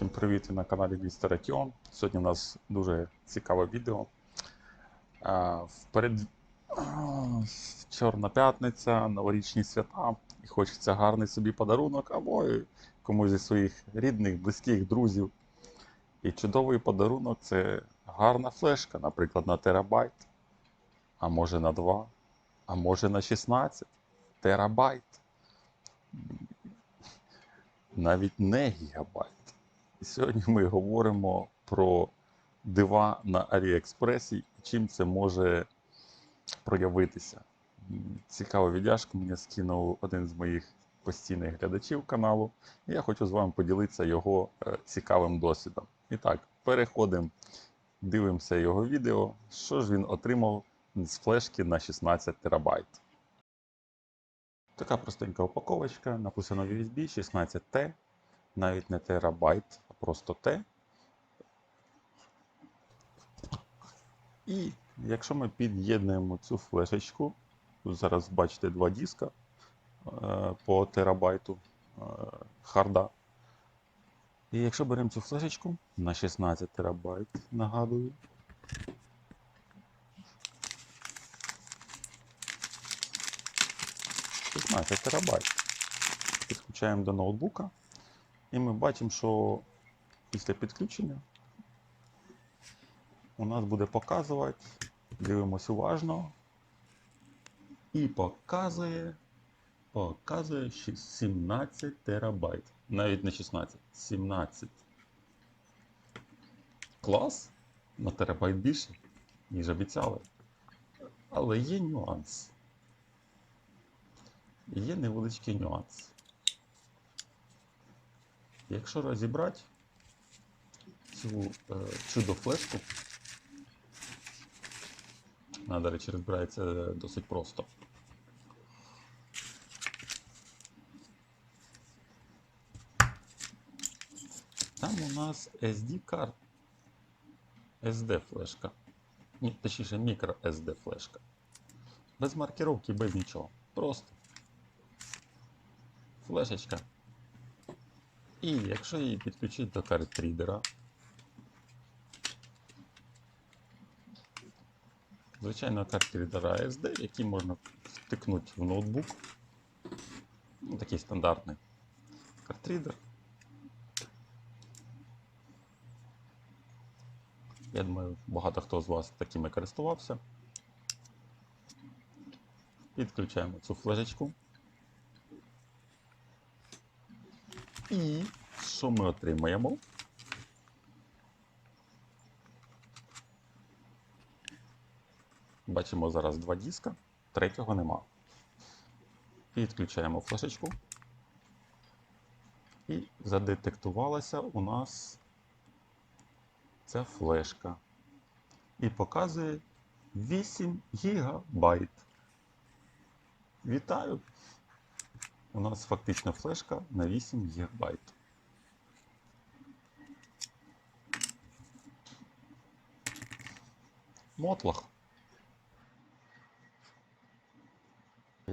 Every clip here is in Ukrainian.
Всім привіт на каналі Містер Акіон. Сьогодні у нас дуже цікаве відео. Вперед Чорна п'ятниця, новорічні свята, і хочеться гарний собі подарунок або комусь зі своїх рідних, близьких, друзів. І чудовий подарунок це гарна флешка, наприклад, на терабайт, а може на 2, а може на 16 терабайт. Навіть не гігабайт. Сьогодні ми говоримо про дива на Аліекспресі і чим це може проявитися. Цікаву віддяжку мені скинув один з моїх постійних глядачів каналу, і я хочу з вами поділитися його е, цікавим досвідом. І так, переходимо, дивимося його відео, що ж він отримав з флешки на 16 терабайт. Така простенька упаковочка, написано USB 16T, навіть не терабайт, просто T. І якщо ми під'єднуємо цю флешечку, зараз бачите два диска е, по терабайту е, харда. І якщо беремо цю флешечку на 16 терабайт, нагадую, – 16 терабайт. Підключаємо до ноутбука, і ми бачимо, що після підключення у нас буде показувати, дивимося уважно, і показує, показує 17 терабайт. Навіть не 16, 17. Клас! На терабайт більше, ніж обіцяли. Але є нюанс. Є невеличкий нюанс. Якщо розібрати цю е, чудо флешку, вона, до речі, розбирається досить просто. Там у нас SD карт, SD флешка. Ні, точніше, мікро SD флешка. Без маркировки, без нічого. Просто флешечка. І якщо її підключити до картрідера, звичайно картрідера SD, який можна втикнути в ноутбук. Ну, такий стандартний картрідер. Я думаю, багато хто з вас такими користувався. Підключаємо цю флешечку. І що ми отримаємо? Бачимо зараз два диска, третього нема. Підключаємо флешечку. І задетектувалася у нас ця флешка. І показує 8 гігабайт. Вітаю! У нас фактично флешка на 8 ГБ. Мотлах.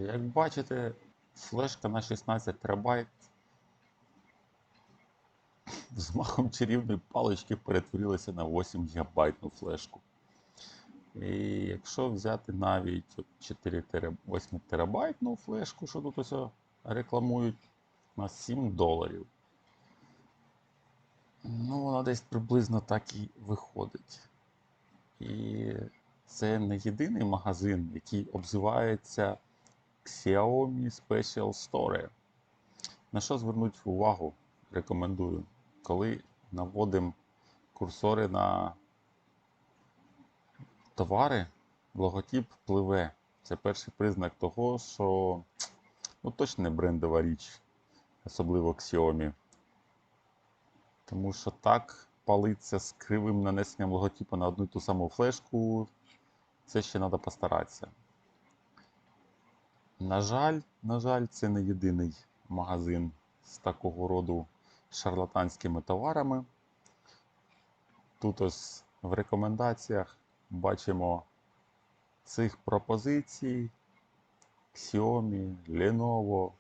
Як бачите, флешка на 16 терабайт з махом чарівної палички перетворилася на 8 гігабайтну флешку. І якщо взяти навіть 4 8 терабайтну флешку, що тут ось рекламують на 7 доларів. Ну, вона десь приблизно так і виходить. І це не єдиний магазин, який обзивається Xiaomi Special Store. На що звернути увагу, рекомендую, коли наводимо курсори на товари, логотип пливе. Це перший признак того, що ну, точно не брендова річ, особливо Xiaomi. Тому що так палиться з кривим нанесенням логотипу на одну і ту саму флешку, це ще треба постаратися. На жаль, на жаль, це не єдиний магазин з такого роду шарлатанськими товарами. Тут ось в рекомендаціях бачимо цих пропозицій. Xiaomi, Lenovo,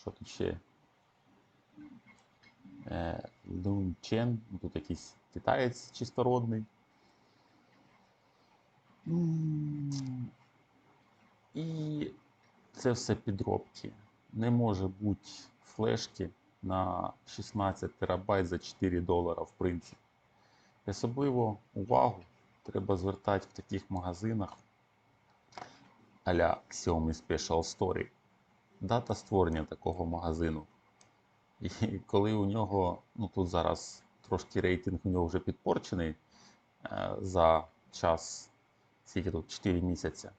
що тут ще? Е, Чен, тут якийсь китаєць чистородний. І це все підробки. Не може бути флешки на 16 терабайт за 4 долара, в принципі. Особливо увагу треба звертати в таких магазинах а-ля Xiaomi Special Story. Дата створення такого магазину. І коли у нього, ну тут зараз трошки рейтинг у нього вже підпорчений е, за час, скільки тут 4 місяці.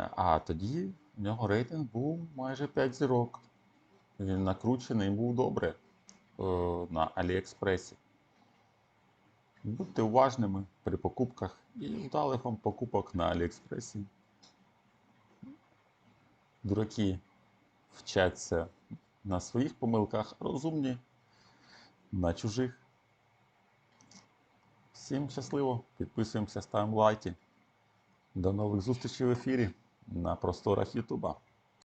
Е, А тоді у нього рейтинг був майже 5 зірок. Він накручений був добре е, на Аліекспресі. Будьте уважними при покупках і вдалих вам покупок на Аліекспресі. Дураки вчаться на своїх помилках, розумні на чужих. Всім щасливо! Підписуємося, ставимо лайки. До нових зустрічей в ефірі на просторах Ютуба.